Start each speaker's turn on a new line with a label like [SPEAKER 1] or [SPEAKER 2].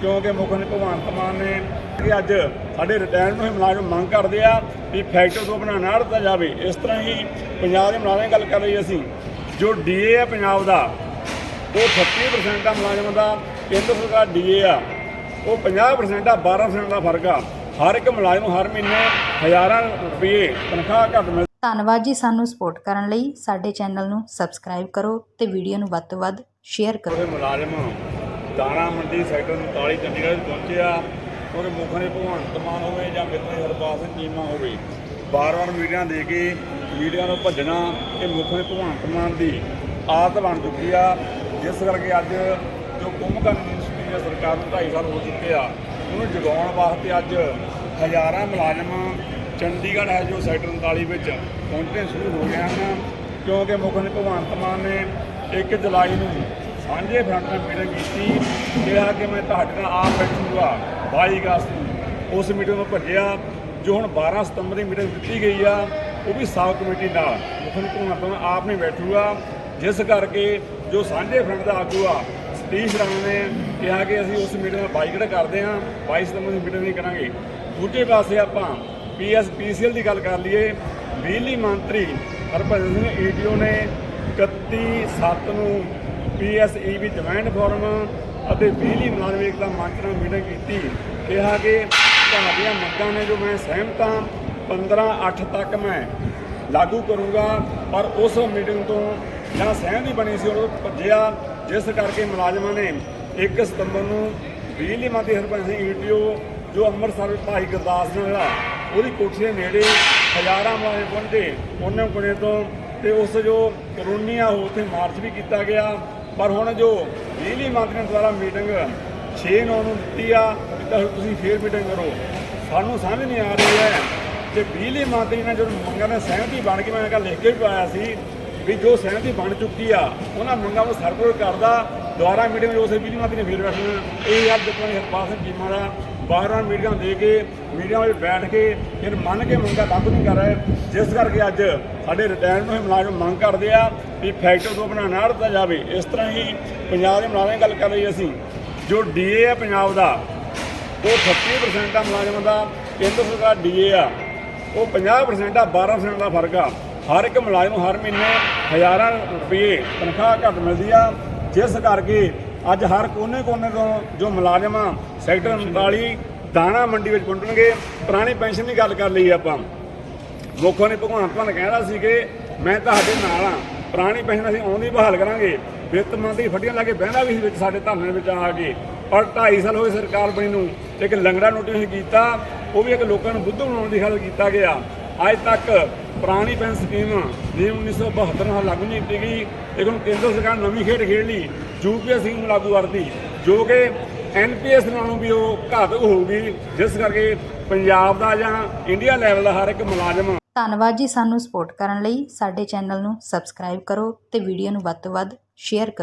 [SPEAKER 1] ਕਿਉਂਕਿ ਮੁੱਖ ਨੇ ਭਗਵੰਤ ਮਾਨ ਨੇ ਕਿ ਅੱਜ ਸਾਡੇ ਰਿਟਾਇਰਮੈਂਟ ਹੋਏ ਮੁਲਾਜ਼ਮ ਮੰਗ ਕਰਦੇ ਆ ਵੀ ਫੈਕਟਰੀ ਤੋਂ ਨਾ ਦਿੱਤਾ ਜਾਵੇ। ਇਸ ਤਰ੍ਹਾਂ ਹੀ ਪੰਜਾਬ ਦੇ ਮੁਲਾਜ਼ਮਾਂ ਦੀ ਗੱਲ ਕਰ ਰਹੀ ਅਸੀਂ ਜੋ ਡੀਏ ਆ ਪੰਜਾਬ ਦਾ ਉਹ 36% ਆ ਮੁਲਾਜ਼ਮਾਂ ਦਾ ਕੇਂਦਰ ਸਰਕਾਰ ਡੀਏ ਆ ਉਹ 50% ਆ 12% ਦਾ ਫ਼ਰਕ ਆ। ਹਰ ਇੱਕ ਮੁਲਾਜ਼ਮ ਨੂੰ ਹਰ ਮਹੀਨੇ ਹਜ਼ਾਰਾਂ ਰੁਪਏ ਤਨਖਾਹ ਘੱਟ ਮਿਲ
[SPEAKER 2] ਧੰਨਵਾਦ ਜੀ ਸਾਨੂੰ ਸਪੋਰਟ ਕਰਨ ਲਈ। ਸਾਡੇ ਚੈਨਲ ਨੂੰ ਸਬਸਕ੍ਰਾਈਬ ਕਰੋ ਤੇ ਵੀਡੀਓ ਨੂੰ ਵੱਧ ਤੋਂ ਵੱਧ ਸ਼ੇਅਰ ਕਰੋ।
[SPEAKER 1] ਮੁਲਾਜ਼ਮ ਦਾਣਾ ਮੰਡੀ ਸੈਕਟਰ 39 ਚੰਡੀਗੜ੍ਹ ਵਿੱਚ ਪਹੁੰਚਿਆ। ਉਹਦੇ ਮੁੱਖ ਨੇ ਭਗਵੰਤ ਮਾਨ ਹੋਵੇ ਜਾਂ ਮਿੱਤਰ ਹਰਪਾਲ ਸਿੰਘ ਚੀਮਾ ਹੋਵੇ ਬਾਰ-ਬਾਰ ਮੀਡੀਆ ਦੇ ਕੇ ਮੀਡੀਆ ਨੂੰ ਭੱਜਣਾ ਇਹ ਮੁੱਖ ਨੇ ਭਗਵੰਤ ਮਾਨ ਦੀ ਆਦਤ ਬਣ ਚੁੱਕੀ ਆ। ਜਿਸ ਕਰਕੇ ਅੱਜ ਜੋ ਕੁੰਭਕਰਨ ਯੂਨੀਵਰਸਿਟੀ ਦੀ ਸਰਕਾਰ ਨੂੰ 2.5 ਸਾਲ ਹੋ ਚੁੱਕੇ ਆ, ਉਹਨੂੰ ਜਗਾਉਣ ਵਾਸਤੇ ਅੱਜ ਹਜ਼ਾਰਾਂ ਮੁਲਾਜ਼ਮ ਚੰਡੀਗੜ੍ਹ ਹੈ ਜੋ ਸੈਕਟਰ 39 ਵਿੱਚ ਪਹੁੰਚਣੇ ਸ਼ੁਰੂ ਹੋ ਗਏ ਹਨ। ਕਿਉਂਕਿ ਮੁੱਖ ਨੇ ਭਗਵੰਤ ਮਾਨ ਨੇ 1 ਜੁਲਾਈ ਨੂੰ ਸਾਂਝੇ ਫਰੰਟ ਨਾਲ ਮੀਟਿੰਗ ਕੀਤੀ, ਕਿਹਾ ਕਿ ਮੈਂ ਤੁਹਾਡੇ ਨਾਲ ਆਪ ਬੈਠੂਗਾ 22 ਅਗਸਤ ਨੂੰ। ਉਸ ਮੀਟਿੰਗ ਨੂੰ ਭੱਜਿਆ, ਜੋ ਹੁਣ 12 ਸਤੰਬਰ ਦੀ ਮੀਟਿੰਗ ਦਿੱਤੀ ਗਈ ਆ, ਉਹ ਵੀ ਸਾਬ ਕਮੇਟੀ ਨਾਲ। ਮੁੱਖ ਮੰਤਰੀ ਭਗਵੰਤ ਮਾਨ ਆਪ ਨਹੀਂ ਬੈਠੂਗਾ। ਜਿਸ ਕਰਕੇ ਜੋ ਸਾਂਝੇ ਫਰੰਟ ਦਾ ਆਗੂ ਆ, ਸਤੀਸ਼ ਰਾਣਾ ਨੇ ਕਿਹਾ ਕਿ ਅਸੀਂ ਉਸ ਮੀਟਿੰਗ ਦਾ ਬਾਈਕਾਟ ਕਰਦੇ ਹਾਂ 22 ਸਤੰਬਰ ਦੀ ਮੀਟਿੰਗ ਨਹੀਂ ਕਰਾਂਗੇ। ਦੂਜੇ ਪਾਸੇ ਆਪਾਂ ਪੀਐਸ ਪੀਸੀਐਲ ਦੀ ਗੱਲ ਕਰ ਲਈਏ। ਬਿਜਲੀ ਮੰਤਰੀ ਹਰਭਜਨ ਸਿੰਘ ਈਡੀਓ ਨੇ 31 7 ਨੂੰ ਪੀਐਸਈਬੀ ਡਿਮਾਂਡ ਫੋਰਮ ਅਤੇ ਬਿਜਲੀ ਮੁਲਾਜ਼ਮ ਏਕਤਾ ਮੰਚ ਨਾਲ ਮੀਟਿੰਗ ਕੀਤੀ। ਕਿਹਾ ਕਿ ਤੁਹਾਡੀਆਂ ਮੰਗਾਂ ਨੇ ਜੋ ਮੈਂ ਸਹਿਮਤ ਹਾਂ 15 8 ਤੱਕ ਮੈਂ ਲਾਗੂ ਕਰੂੰਗਾ, ਪਰ ਉਸ ਮੀਟਿੰਗ ਤੋਂ ਜਿਹੜਾ ਸਹਿਮਤੀ ਬਣੀ ਸੀ, ਉਹ ਭੱਜਿਆ। ਜਿਸ ਕਰਕੇ ਮੁਲਾਜ਼ਮਾਂ ਨੇ 1 ਸਤੰਬਰ ਨੂੰ ਬਿਜਲੀ ਮੰਤਰੀ ਹਰਭਜਨ ਸਿੰਘ ਈਟੀਓ, ਜੋ ਅੰਮ੍ਰਿਤਸਰ ਭਾਈ ਗੁਰਦਾਸ ਸਿੰਘ ਜਿਹੜਾ ਉਹਦੀ ਕੋਠੀ ਦੇ ਨੇੜੇ ਹਜ਼ਾਰਾਂ ਮੁਲਾਜ਼ਮ ਪਹੁੰਚੇ। ਉਹਨਾਂ ਕੋਲੇ ਤੋਂ ਤੇ ਉਸ ਜੋ ਕਰੋਨੀਆ ਉਹ ਉੱਥੇ ਮਾਰਚ ਵੀ ਕੀਤਾ ਗਿਆ। ਪਰ ਹੁਣ ਜੋ ਬਿਜਲੀ ਮੰਤਰੀ ਨੇ ਦੁਆਰਾ ਮੀਟਿੰਗ 6 9 ਨੂੰ ਦਿੱਤੀ ਆ, ਤਾਂ ਤੁਸੀਂ ਫੇਰ ਮੀਟਿੰਗ ਕਰੋ। ਸਾਨੂੰ ਸਮਝ ਨਹੀਂ ਆ ਰਹੀ ਹੈ ਕਿ ਬਿਜਲੀ ਮੰਤਰੀ ਨੇ ਜਦੋਂ ਮੰਗਾਂ ਨੇ ਸਹਿਮਤੀ ਬਣ ਕੇ, ਮੈਂ ਕਿਹਾ ਲਿਖ ਕੇ ਵੀ ਪਾਇਆ ਸੀ ਵੀ ਜੋ ਸਹਿਮਤੀ ਬਣ ਚੁੱਕੀ ਆ, ਉਹਨਾਂ ਮੰਗਾਂ ਨੂੰ ਸਰਕੂਲਰ ਕਰਦਾ ਦੁਆਰਾ ਮੀਡੀਆ ਵਿੱਚ ਉਸੇ ਬਿਜਲੀ ਮੰਤਰੀ ਨੇ ਫੇਰ ਬੈਠਣਾ ਇਹ ਯਾਰ ਜਿੱਤਵਾਂ ਹਰਪਾਲ ਸਿੰਘ ਚੀਮਾ ਦਾ ਬਾਹਰਾਂ ਮੀਡੀਆ ਦੇ ਕੇ ਮੀਡੀਆ ਵਿੱਚ ਬੈਠ ਕੇ, ਫਿਰ ਮੰਨ ਕੇ ਮੰਗਾ ਲਾਗੂ ਨਹੀਂ ਕਰ ਰਹੇ। ਜਿਸ ਕਰਕੇ ਅੱਜ ਸਾਡੇ ਰਿਟਾਇਰਮੈਂਟ ਹੋਏ ਮੁਲਾਜ਼ਮ ਮੰਗ ਕਰਦੇ ਆ ਵੀ ਫੈਕਟਰੀ ਤੋਂ ਬਣਾ ਨਾ ਦਿੱਤਾ ਜਾਵੇ। ਇਸ ਤਰ੍ਹਾਂ ਹੀ ਪੰਜਾਬ ਦੇ ਮੁਲਾਜ਼ਮਾਂ ਦੀ ਗੱਲ ਕਰ ਰਹੀ ਅਸੀਂ। ਜੋ ਡੀਏ ਆ ਪੰਜਾਬ ਦਾ, ਉਹ 30% ਆ ਮੁਲਾਜ਼ਮਾਂ ਦਾ, ਕੇਂਦਰ ਸਰਕਾਰ ਡੀਏ ਆ। ਉਹ 50% ਆ 12% ਦਾ ਫ਼ਰਕ ਆ। ਹਰ ਇੱਕ ਮੁਲਾਜ਼ਮ ਨੂੰ ਹਰ ਮਹੀਨੇ ਹਜ਼ਾਰਾਂ ਰੁਪਏ ਤਨਖਾਹ ਘੱਟ ਮਿਲਦੀ ਆ। ਜਿਸ ਕਰਕੇ ਅੱਜ ਹਰ ਕੋਨੇ-ਕੋਨੇ ਤੋਂ ਜੋ ਮੁਲਾਜ਼ਮ ਆ, ਸੈਕਟਰ 39 ਦਾਣਾ ਮੰਡੀ ਵਿੱਚ ਪਹੁੰਚਣਗੇ ਪੁਰਾਣੀ ਪੈਨਸ਼ਨ ਦੀ ਗੱਲ ਕਰ ਲਈ ਆਪਾਂ। ਮੁੱਖੋਂ ਨੇ ਭਗਵੰਤ ਮਾਨ ਕਹਿੰਦਾ ਸੀ ਕਿ ਮੈਂ ਤੁਹਾਡੇ ਨਾਲ ਆ, ਪੁਰਾਣੀ ਪੈਨਸ਼ਨ ਅਸੀਂ ਆਉਂਦੀ ਬਹਾਲ ਕਰਾਂਗੇ। ਵਿੱਤ ਮੰਤਰੀ ਫੱਟੀਆਂ ਲਾ ਕੇ ਬਹਿੰਦਾ ਵੀ ਸੀ ਵਿੱਚ ਸਾਡੇ ਧਰਨੇ ਵਿੱਚ ਆ ਕੇ। ਪਰ 2.5 ਸਾਲ ਹੋਏ ਸਰਕਾਰ ਬਣੀ ਨੂੰ ਇੱਕ ਲੰਗੜਾ ਨੋਟਿਸ ਕੀਤਾ, ਉਹ ਵੀ ਇੱਕ ਲੋਕਾਂ ਨੂੰ ਬੁੱਧ ਬਣਾਉਣ ਦੀ ਖਾਤਰ ਕੀਤਾ ਗਿਆ। ਅੱਜ ਤੱਕ ਪੁਰਾਣੀ ਪੈਨਸ਼ਨ ਸਕੀਮ ਜਿਵੇਂ 1972 ਨਾਲ ਲਾਗੂ ਨਹੀਂ ਕੀਤੀ ਗਈ। ਲੇਕਿਨ ਕੇਂਦਰ ਸਰਕਾਰ ਨਵੀਂ ਖੇਡ ਖੇਡ ਲਈ ਯੂਪੀਐਸ ਸਕੀਮ ਲਾਗੂ ਕਰਤੀ ਜੋ ਕਿ ਐਨਪੀਐਸ ਨਾਲੋਂ ਵੀ ਉਹ ਘਾਤਕ ਹੋਊਗੀ, ਜਿਸ ਕਰਕੇ ਪੰਜਾਬ ਦਾ ਜਾਂ ਇੰਡੀਆ ਲੈਵਲ ਦਾ ਹਰ ਇੱਕ ਮੁਲਾਜ਼ਮ
[SPEAKER 2] ਧੰਨਵਾਦ ਜੀ ਸਾਨੂੰ ਸਪੋਰਟ ਕਰਨ ਲਈ। ਸਾਡੇ ਚੈਨਲ ਨੂੰ ਸਬਸਕ੍ਰਾਈਬ ਕਰੋ ਤੇ ਵੀਡੀਓ ਨੂੰ ਵੱਧ ਤੋਂ ਵੱਧ ਸ਼ੇਅਰ ਕਰੋ